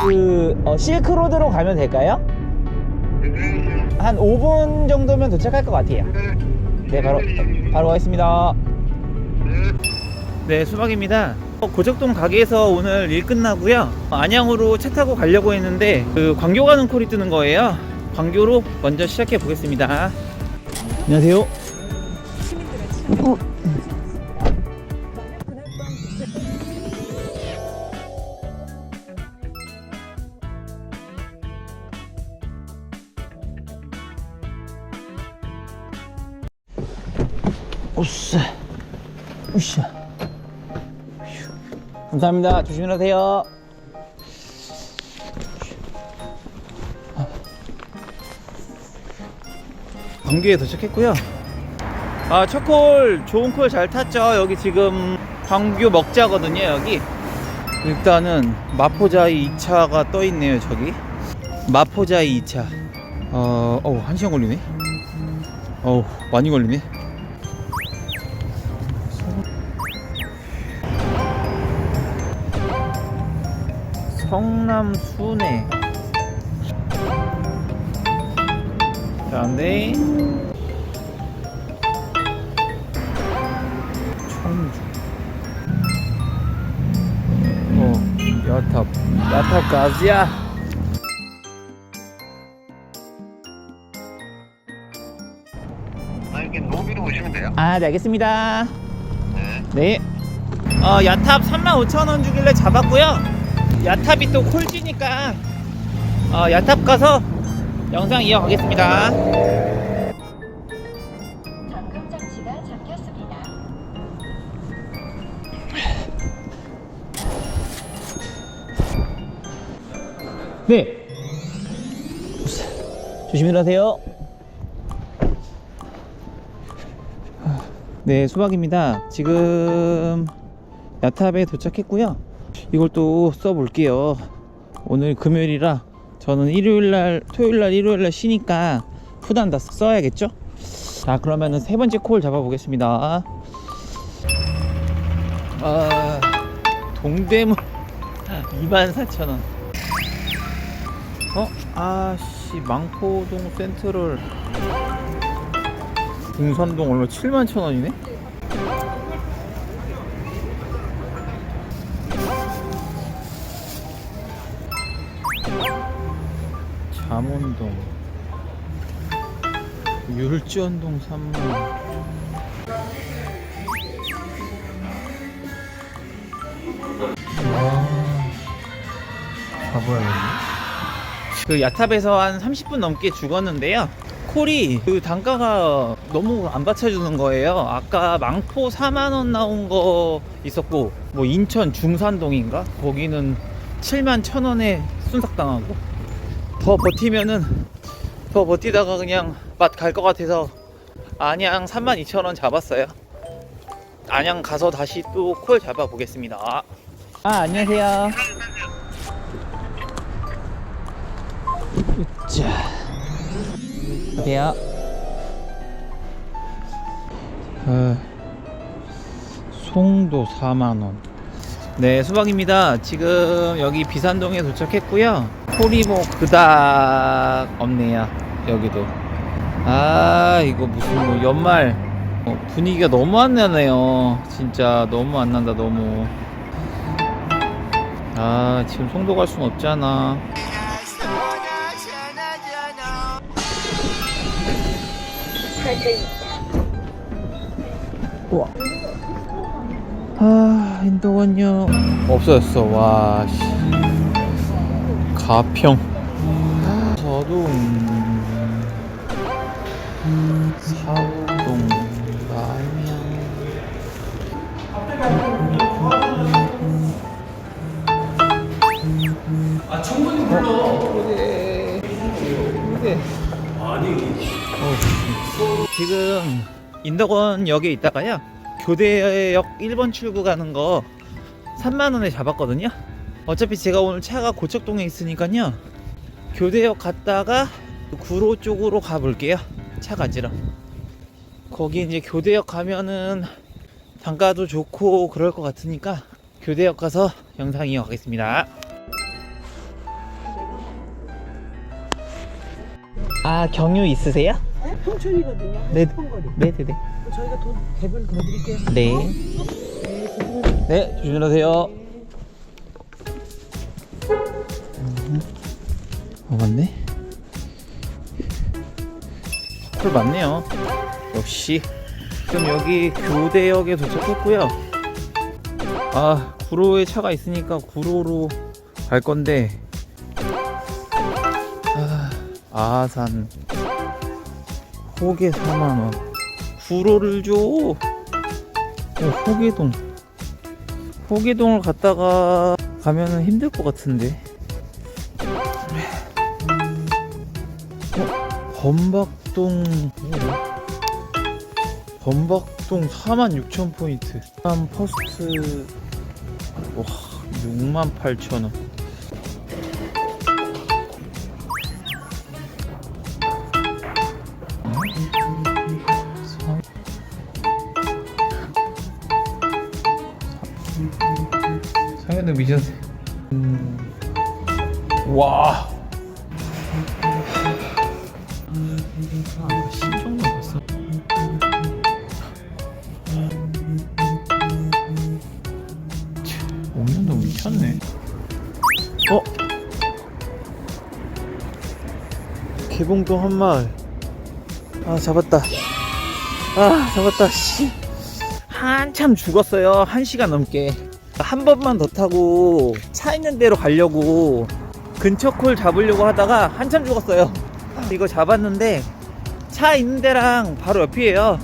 그 어, 실크로드로 가면 될까요? 한 5분 정도면 도착할 것 같아요. 네, 바로 바로 가겠습니다. 네, 수박입니다. 어, 고척동 가게에서 오늘 일 끝나고요. 안양으로 차 타고 가려고 했는데 그 광교 가는 콜이 뜨는 거예요. 광교로 먼저 시작해 보겠습니다. 안녕하세요. 오씨, 오씨. 감사합니다. 조심히 가세요. 광교에 도착했고요. 아, 첫 콜, 좋은 콜 잘 탔죠. 여기 지금 광교 먹자거든요, 여기. 일단은 마포자이 2차가 떠 있네요, 저기. 마포자이 2차. 어, 어우, 한 시간 걸리네. 어우, 많이 걸리네. 성남 순회. 자, 네. 청주. 어, 야탑. 야탑 가지야. 아, 여기 로비로 오시면 돼요. 아, 네, 알겠습니다. 네. 네. 어, 야탑 35,000원 주길래 잡았고요. 야탑이 또 콜지니까 어, 야탑 가서 영상 이어가겠습니다. 잠금 장치가 잠겼습니다. 네. 조심히 가세요. 네, 수박입니다. 지금 야탑에 도착했고요. 이걸 또 써볼게요. 오늘 금요일이라 저는 일요일날, 토요일날, 일요일날 쉬니까 후단 다 써야겠죠? 자, 그러면은 세 번째 콜 잡아보겠습니다. 아, 동대문 24,000원. 어? 아씨 망포동 센트럴 동산동 얼마 7만 천 원이네? 잠원동 율전동 3만 가봐야겠네 그 야탑에서 한 30분 넘게 죽었는데요. 콜이 그 단가가 너무 안 받쳐주는 거예요. 아까 망포 4만원 나온 거 있었고, 뭐 인천 중산동인가? 거기는 7만 1천원에 순삭당하고, 더 버티면은, 더 버티다가 그냥 맛 갈 것 같아서 안양 3만 2천원 잡았어요. 안양 가서 다시 또 콜 잡아 보겠습니다. 아, 안녕하세요. 자, 어디야? 어, 송도 4만 원. 네, 수박입니다. 지금 여기 비산동에 도착했고요. 콜이 뭐 그닥 없네요. 여기도. 아, 이거 무슨 뭐 연말 어, 분위기가 너무 안 나네요. 진짜 너무 안 난다, 너무. 아, 지금 송도 갈 순 없잖아. 우와. 아, 인도건요. 없어졌어. 와, 씨. 가평. 저도 사우동 라면. 아, 충분히 불러. 그래. 그래. 어, 지금 인덕원역에 있다가요 교대역 1번 출구 가는 거 3만원에 잡았거든요 어차피 제가 오늘 차가 고척동에 있으니까요. 교대역 갔다가 구로 쪽으로 가볼게요. 차 가지러. 거기 이제 교대역 가면은 단가도 좋고 그럴 것 같으니까 교대역 가서 영상 이어가겠습니다. 아 경유 있으세요? 네? 통천이거든요. 네, 네네네. 네, 네. 저희가 돈 갭을 더 드릴게요. 네, 네, 네 조심하세요. 어, 맞네. 풀 맞네요. 역시. 지금 여기 교대역에 도착했고요. 아, 구로에 차가 있으니까 구로로 갈 건데. 아, 아산. 호계 4만원. 구로를 줘. 어, 호계동. 호계동을 갔다가 가면은 힘들 것 같은데. 범박동. 범박동 4만 6천 포인트. 한 퍼스트. 와, 6만 8천 원. 상현도 미션. 음. 와. 아, 신청도 봤어. 참, 5년도 미쳤네. 어? 개봉동 한 마을. 아, 잡았다. 아, 잡았다. 씨. 한참 죽었어요. 한 시간 넘게. 한 번만 더 타고 차 있는 데로 가려고 근처 콜 잡으려고 하다가 한참 죽었어요. 이거 잡았는데 차 있는 데랑 바로 옆이에요.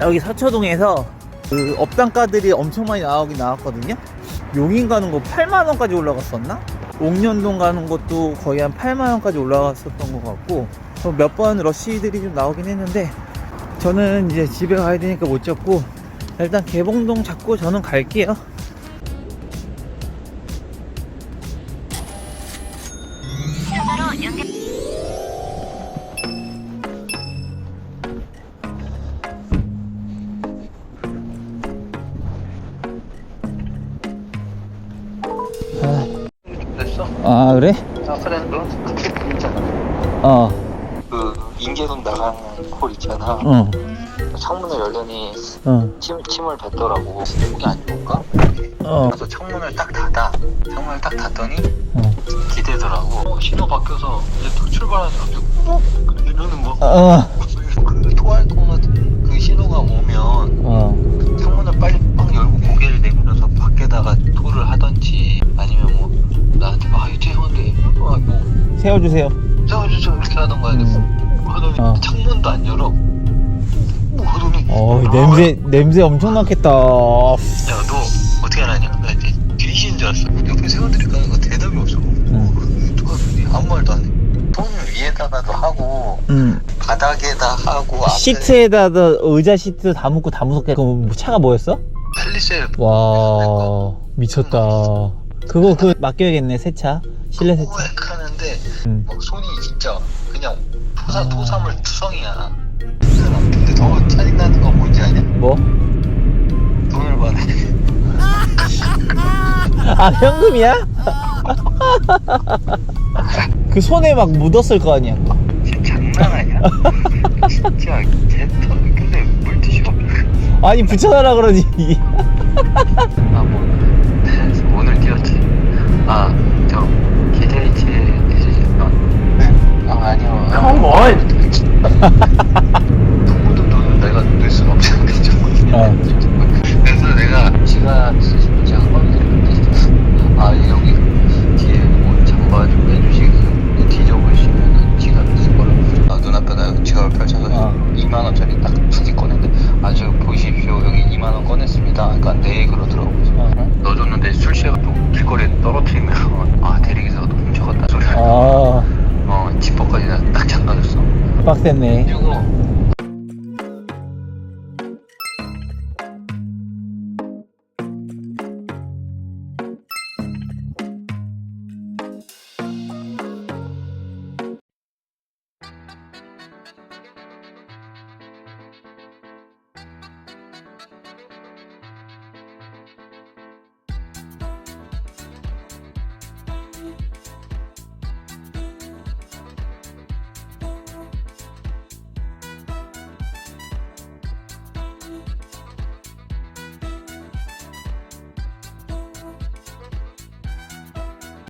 여기 서초동에서 그 업단가들이 엄청 많이 나오긴 나왔거든요. 용인 가는 거 8만 원까지 올라갔었나? 옥년동 가는 것도 거의 한 8만 원까지 올라갔었던 것 같고 몇 번 러시들이 좀 나오긴 했는데 저는 이제 집에 가야 되니까 못 잡고 일단 개봉동 잡고 저는 갈게요. 아 그래? 아 그래. 너 그게 있잖아. 어, 그 인계동 나가는 콜 있잖아. 어, 창문을 열더니 어, 침, 침을 뱉더라고. 그게 아니볼까? 어, 그래서 창문을 딱 닫아. 창문을 딱 닫더니 어, 기대더라고. 어, 신호 바뀌어서 이제 또 출발하는 어? 이러는 거 어, 세워주세요. 세워주세요 이렇게 하던가 음. 하더니 어. 창문도 안 열어 뭐 하더니 어, 아, 냄새, 냄새 엄청 났겠다. 야 너 어떻게 알았냐 나 이제 귀신 줄 알았어 옆에 세워드릴까 거 대답이 없어 응. 또 하더니 아무 말도 안해 손 위에다가도 하고 응. 바닥에다 하고 앞에 시트에다 의자 시트 다 묶고 다 무섭게. 그 차가 뭐였어? 펠리셀 와, 미쳤다. 그거 그 맡겨야겠네, 세차. 실내 세차. 하는데 응. 막 손이 진짜 그냥 토사, 아. 토사물 투성이야 근데 더 짜증나는 건 뭔지 아냐? 뭐? 돈을 받네 아, 현금이야? 그 손에 막 묻었을 거 아니야. 진짜 장난 아니야? 진짜 개터 근데 물티슈가 아니, 붙여달라 그러지. 아뭐 FM